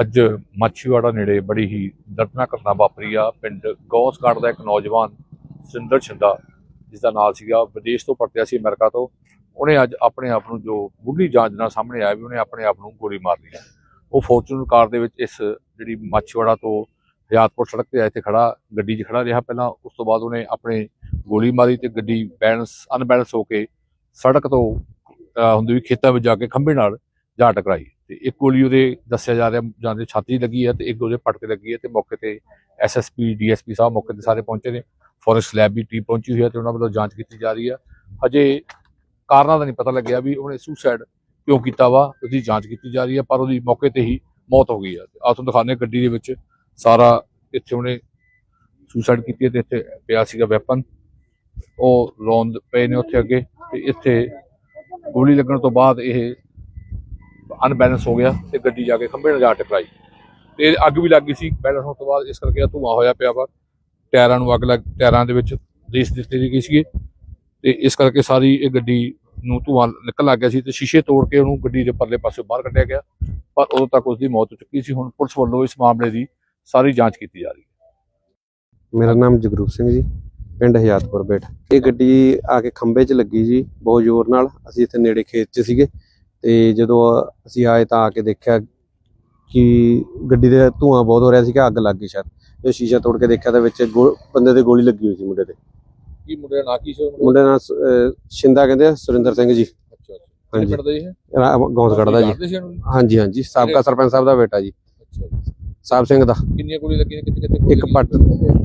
ਅੱਜ ਮਾਛੀਵਾੜਾ ਨੇੜੇ ਬੜੀ ਹੀ ਦਰਦਨਾਕ ਘਟਨਾ ਵਾਪਰੀ ਆ। ਪਿੰਡ ਗੌਸਗੜ੍ਹ ਦਾ ਇੱਕ ਨੌਜਵਾਨ ਸਿੰਦਰ ਛਿੰਦਾ ਜਿਸ ਦਾ ਨਾਮ ਸੀਗਾ ਵਿਦੇਸ਼ ਤੋਂ ਪਰਤਿਆ ਸੀ ਅਮਰੀਕਾ ਤੋਂ, ਉਹਨੇ ਅੱਜ ਆਪਣੇ ਆਪ ਨੂੰ ਜੋ ਬੁੱਢੀ ਜਾਂਚ ਨਾਲ ਸਾਹਮਣੇ ਆਇਆ ਵੀ ਉਹਨੇ ਆਪਣੇ ਆਪ ਨੂੰ ਗੋਲੀ ਮਾਰ ਲਈ ਆ। ਉਹ ਫੋਰਚੂਨਰ ਕਾਰ ਦੇ ਵਿੱਚ ਇਸ ਜਿਹੜੀ ਮਾਛੀਵਾੜਾ ਤੋਂ ਹਯਾਤਪੁਰ ਸੜਕ ਤੇ ਇੱਥੇ ਖੜਾ, ਗੱਡੀ 'ਚ ਖੜਾ ਰਿਹਾ। ਪਹਿਲਾਂ ਉਸ ਤੋਂ ਬਾਅਦ ਉਹਨੇ ਆਪਣੇ ਗੋਲੀ ਮਾਰੀ ਤੇ ਗੱਡੀ ਬੈਲੈਂਸ, ਅਨਬੈਲੈਂਸ ਹੋ ਕੇ ਸੜਕ ਤੋਂ ਹੁੰਦੀ ਵੀ ਖੇਤਾਂ ਵਿੱਚ ਜਾ ਕੇ ਖੰਭੇ ਨਾਲ ਜਾ ਟਕਰਾਈ। ਤੇ ਇੱਕ ਗੋਲੀ ਉਹਦੇ ਦੱਸਿਆ ਜਾ ਰਿਹਾ, ਜਾਂਦੇ ਛਾਤੀ ਲੱਗੀ ਹੈ ਤੇ ਇੱਕ ਉਹਦੇ ਪੱਟ ਤੇ ਲੱਗੀ ਹੈ ਤੇ ਮੌਕੇ ਤੇ ਐਸਐਸਪੀ ਡੀਐਸਪੀ ਸਾਹਿਬ ਮੌਕੇ ਤੇ ਸਾਰੇ ਪਹੁੰਚੇ ਨੇ। ਫੋਰੈਸਟ ਲੈਬ ਦੀ ਟੀਮ ਪਹੁੰਚੀ ਹੋਈ ਹੈ ਤੇ ਉਹਨਾਂ ਵੱਲੋਂ ਜਾਂਚ ਕੀਤੀ ਜਾ ਰਹੀ ਹੈ। ਹਜੇ ਕਾਰਨਾਂ ਦਾ ਨਹੀਂ ਪਤਾ ਲੱਗਿਆ ਵੀ ਉਹਨੇ ਸੁਸਾਈਡ ਕਿਉਂ ਕੀਤਾ ਵਾ, ਉਹਦੀ ਜਾਂਚ ਕੀਤੀ ਜਾ ਰਹੀ ਹੈ, ਪਰ ਉਹਦੀ ਮੌਕੇ ਤੇ ਹੀ ਮੌਤ ਹੋ ਗਈ ਹੈ। ਆ ਤੁਹਾਨੂੰ ਦਿਖਾਉਂਦੇ ਹਾਂ ਗੱਡੀ ਦੇ ਵਿੱਚ ਸਾਰਾ ਇੱਥੇ ਉਹਨੇ ਸੁਸਾਈਡ ਕੀਤੀ ਹੈ ਤੇ ਇੱਥੇ ਪਿਆ ਸੀਗਾ ਵੈਪਨ ਉਹ ਰੌਂਦ ਪਏ ਨੇ ਉੱਥੇ ਅੱਗੇ ਤੇ ਇੱਥੇ ਗੋਲੀ ਲੱਗਣ ਤੋਂ ਬਾਅਦ ਇਹ ਅਨਬੈਲੈਂਸ ਹੋ ਗਿਆ ਤੇ ਗੱਡੀ ਜਾ ਕੇ ਖੰਭੇ ਨਾਲ ਜਾ ਟਕਰਾਈ। ਤੇ ਅੱਗ ਵੀ ਲੱਗ ਗਈ ਸੀ, ਬੈਲੈਂਸ ਹੋਣ ਤੋਂ ਬਾਅਦ ਇਸ ਕਰਕੇ ਇਹ ਧੂੰਆਂ ਹੋਇਆ ਪਿਆ ਵਾ। ਟਾਇਰਾਂ ਨੂੰ ਅੱਗ ਲੱਗ, ਟਾਇਰਾਂ ਦੇ ਵਿੱਚ ਰੇਸ ਦਿੱਤੀ ਗਈ ਸੀਗੀ। ਤੇ ਇਸ ਕਰਕੇ ਸਾਰੀ ਇਹ ਗੱਡੀ ਨੂੰ ਧੂੰਆਂ ਨਿਕਲ ਲੱਗ ਗਿਆ ਸੀ ਤੇ ਸ਼ੀਸ਼ੇ ਤੋੜ ਕੇ ਉਹਨੂੰ ਗੱਡੀ ਦੇ ਪਰਲੇ ਪਾਸੇ ਬਾਹਰ ਕੱਢਿਆ ਗਿਆ। ਪਰ ਉਦੋਂ ਤੱਕ ਉਸ ਦੀ ਮੌਤ ਹੋ ਚੁੱਕੀ ਸੀ। ਹੁਣ ਪੁਲਿਸ ਵੱਲੋਂ ਇਸ ਮਾਮਲੇ ਦੀ ਸਾਰੀ ਜਾਂਚ ਕੀਤੀ ਜਾ ਰਹੀ ਹੈ। ਮੇਰਾ ਨਾਮ ਜਗਰੂਪ ਸਿੰਘ ਜੀ, ਪਿੰਡ ਹਯਾਤਪੁਰ ਬੇਟ। ਇਹ ਗੱਡੀ ਆ ਕੇ ਖੰਭੇ 'ਚ ਲੱਗੀ ਜੀ ਬਹੁਤ ਜ਼ੋਰ ਨਾਲ। ਅਸੀਂ ਇੱਥੇ ਨੇੜੇ ਖੇਤ 'ਚ ਸੀਗੇ। ਤੇ ਜਦੋਂ ਅਸੀਂ ਆਏ ਤਾਂ ਆ ਕੇ ਦੇਖਿਆ ਕਿ ਗੱਡੀ ਦੇ ਧੂਆਂ ਬਹੁਤ ਹੋ ਰਿਹਾ ਸੀ ਕਿ ਅੱਗ ਲੱਗ ਗਈ ਸ਼ਾਇਦ। ਜੋ ਸ਼ੀਸ਼ਾ ਤੋੜ ਕੇ ਦੇਖਿਆ ਤਾਂ ਵਿੱਚ ਗੋ- ਬੰਦੇ ਦੇ ਗੋਲੀ ਲੱਗੀ ਹੋਈ ਸੀ ਮੁੰਡੇ ਦੇ। ਕੀ ਮੁੰਡੇ ਦਾ ਨਾਂ ਕੀ ਸੀ ਮੁੰਡੇ ਦਾ ਨਾਂ ਸ- ਅਹ ਸ਼ਿੰਦਾ ਕਹਿੰਦੇ ਆ ਸੁਰਿੰਦਰ ਸਿੰਘ ਜੀ। ਅੱਛਾ ਹਾਂਜੀ। ਪਿੰਡ ਦਾ ਇਹ? ਹੈ ਗੌਂਸ ਕੱਢਦਾ ਜੀ। ਜਾਣਦੇ ਸੀ ਇਹਨੂੰ? ਹਾਂਜੀ ਹਾਂਜੀ। ਸਾਬਕਾ ਸਰਪੰਚ ਸਾਹਿਬ ਦਾ ਬੇਟਾ ਜੀ। ਅੱਛਾ ਜੀ। ਸਾਹਿਬ ਸਿੰਘ ਦਾ। ਕਿੰਨੀਆਂ ਗੋਲੀ ਲੱਗੀਆਂ ਕਿੱਥੇ ਕਿੱਥੇ ਗੋਲੀ ਇੱਕ ਲੱਗੀ? ਪੱਟ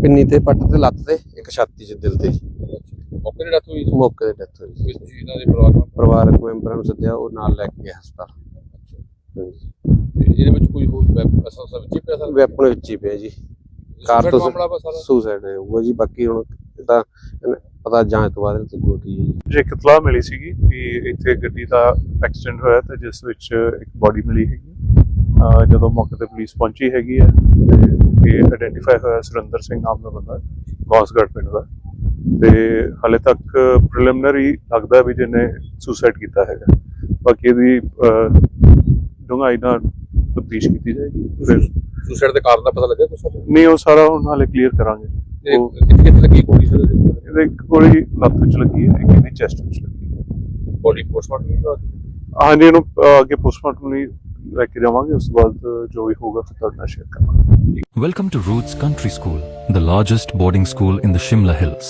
ਪਿੰਨੀ ਤੇ ਪੱਟ ਤੇ ਲੱਤ ਤੇ ਇੱਕ ਛਾਤੀ 'ਚ ਦਿਲ ਤੇ। ਅੱਛਾ। ਮੌਕੇ ਤੇ ਡੈਥ ਹੋਈ ਸੀ? ਮੌਕੇ ਤੇ ਡੈਥ ਹੋਈ ਵਿੱਚ ਜੀ ਇਹਨਾਂ ਦੇ ਪਰਿਵਾਰ ਮੈਂਬਰ ਪਰਿਵਾਰਕ ਮੈਂਬਰਾਂ ਨੂੰ ਸੱਦਿਆ ਉਹ ਨਾਲ ਲੈ ਕੇ ਹਸਪਤਾਲ। ਹਾਂਜੀ। ਤੇ ਇਹਦੇ ਵਿੱਚ ਕੋਈ ਹੋਰ ਵੈਪ ਅਸਲ ਸਭ ਵਿੱਚ ਹੀ ਪਿਆ ਸਰ? ਵੈਪਨ ਵਿੱਚ ਹੀ ਪਿਆ ਜੀ। ਕਾਰ ਤੋਂ ਮਾਮਲਾ ਵਾ ਸਾਰਾ? ਸੁਸਾਈਡ ਹੈ ਉਹ ਜੀ। ਬਾਕੀ ਹੁਣ ਇਹਦਾ ਪਤਾ ਜਾਂਚ ਤੋਂ ਬਾਅਦ ਲੱਗੂ ਕੀ ਹੈ ਜੀ। ਜੇ ਇੱਕ ਇਤਲਾਹ ਮਿਲੀ ਸੀਗੀ ਕਿ ਇੱਥੇ ਗੱਡੀ ਦਾ ਐਕਸੀਡੈਂਟ ਹੋਇਆ ਤੇ ਜਿਸ ਵਿੱਚ ਇੱਕ ਬਾਡੀ ਮਿਲੀ ਹੈਗੀ। ਅਹ ਜਦੋਂ ਮੌਕੇ ਤੇ ਪੁਲਿਸ ਪਹੁੰਚੀ ਹੈਗੀ ਹੈ ਤੇ ਇਹ ਆਇਡੈਂਟੀਫਾਈ ਹੋਇਆ ਸੁਰਿੰਦਰ ਸਿੰਘ ਨਾਮ ਦਾ ਬੰਦਾ ਗੌਸਗੜ ਪਿੰਡ ਦਾ। ਤੇ ਹਾਲੇ ਤੱਕ ਪ੍ਰੀਲਿਮਿਨਰੀ ਲੱਗਦਾ ਵੀ ਜਿਹਨੇ ਸੁਸਾਈਡ ਕੀਤਾ ਹੈਗਾ। ਬਾਕੀ ਇਹਦੀ ਡੂੰਘਾਈ ਨਾਲ ਤਫਤੀਸ਼ ਕੀਤੀ ਜਾਏਗੀ। ਫਿਰ ਸੁਸਾਈਡ ਦੇ ਕਾਰਨ ਦਾ ਪਤਾ ਲੱਗਿਆ ਕੁਛ? ਨਹੀਂ ਉਹ ਸਾਰਾ ਹੁਣ ਹਾਲੇ ਕਲੀਅਰ ਕਰਾਂਗੇ। ਕਿੱਥੇ ਕਿੱਥੇ ਲੱਗੀ ਗੋਲੀ ਸਰ? ਇਹਦੇ ਇੱਕ ਗੋਲੀ ਲੱਤ ਵਿੱਚ ਲੱਗੀ ਹੈ ਇੱਕ ਇਹਦੀ ਚੈਸਟ ਵਿੱਚ ਲੱਗੀ ਹੈ। ਬੋਡੀ ਪੋਸਟਮਾਰਟਮ ਨਹੀਂ ਹੋਇਆ ਹਾਂਜੀ ਇਹਨੂੰ ਅੱਗੇ ਪੋਸਟਮਾਰਟਮ ਲਈ ਲੈ ਕੇ ਜਾਵਾਂਗੇ ਉਸ ਤੋਂ ਬਾਅਦ ਜੋ ਵੀ ਹੋਊਗਾ ਫਿਰ ਤੁਹਾਡੇ ਨਾਲ ਸ਼ੇਅਰ ਕਰਾਂਗੇ। Welcome to Roots Country School, the largest boarding school in the Shimla Hills.